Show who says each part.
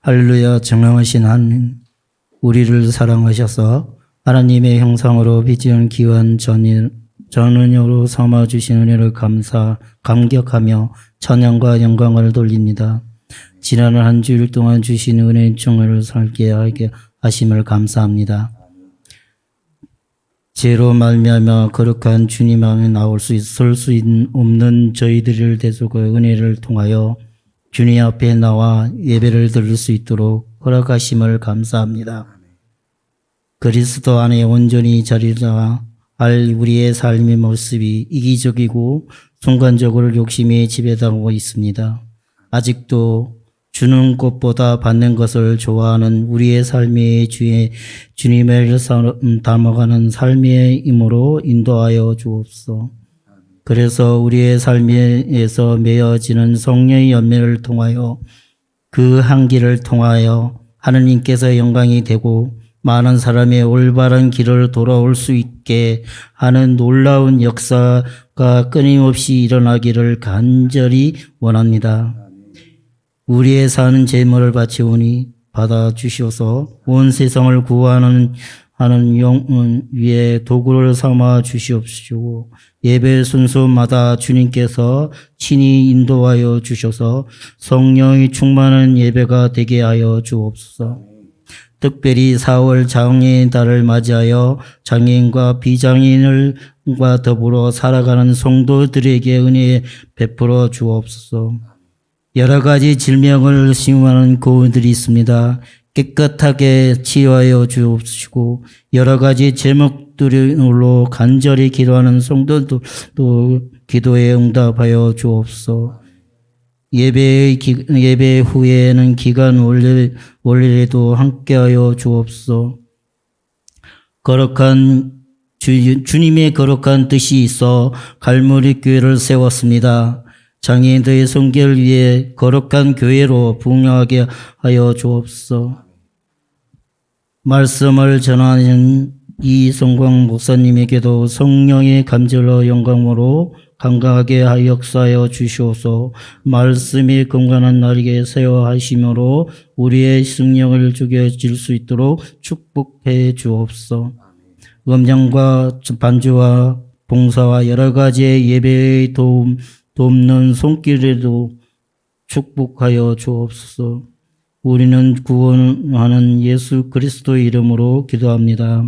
Speaker 1: 할렐루야 정령하신 한 우리를 사랑하셔서 하나님의 형상으로 빚은 귀한 전인 전은여로 삼아 주신 은혜를 감사 감격하며 찬양과 영광을 돌립니다. 지난 한 주일 동안 주신 은혜 총회를 살게 하게 하심을 감사합니다. 죄로 말미암아 거룩한 주님 앞에 나올 수 있을 수 있- 없는 저희들을 대속의 은혜를 통하여 주님 앞에 나와 예배를 드릴 수 있도록 허락하심을 감사합니다. 그리스도 안에 온전히 자리라 할 우리의 삶의 모습이 이기적이고 순간적으로 욕심에 지배당하고 있습니다. 아직도 주는 것보다 받는 것을 좋아하는 우리의 삶의 주의 주님을 닮아가는 삶의 힘으로 인도하여 주옵소. 그래서 우리의 삶에서 맺어지는 성령의 연매를 통하여 그 한기를 통하여 하느님께서 영광이 되고 많은 사람의 올바른 길을 돌아올 수 있게 하는 놀라운 역사가 끊임없이 일어나기를 간절히 원합니다. 우리의 사는 재물을 바치오니 받아 주시어서 온 세상을 구하는 하는 영 위에 도구를 삼아 주시옵시고 예배 순서마다 주님께서 친히 인도하여 주셔서 성령이 충만한 예배가 되게 하여 주옵소서. 특별히 4월 장애인 달을 맞이하여 장애인과 비장애인과 더불어 살아가는 성도들에게 은혜 베풀어 주옵소서. 여러 가지 질병을 심하는 고인들이 있습니다. 깨끗하게 치유하여 주옵시고 여러 가지 제목들로 간절히 기도하는 성도들도 기도에 응답하여 주옵소서. 예배 기, 예배 후에는 기간 원래 원래도 함께하여 주옵소. 거룩한 주, 주님의 거룩한 뜻이 있어 갈무리 교회를 세웠습니다. 장애인들의 성결을 위해 거룩한 교회로 부흥하게 하여 주옵소. 말씀을 전하는 이성광 목사님에게도 성령의 감절로 영광으로 강강하게 하여 역사하여 주시옵소. 말씀이 건강한 날에게 세워 하심으로 우리의 승령을 죽여질 수 있도록 축복해 주옵소. 음량과 반주와 봉사와 여러 가지의 예배의 도움, 돕는 손길에도 축복하여 주옵소서. 우리는 구원하는 예수 그리스도의 이름으로 기도합니다.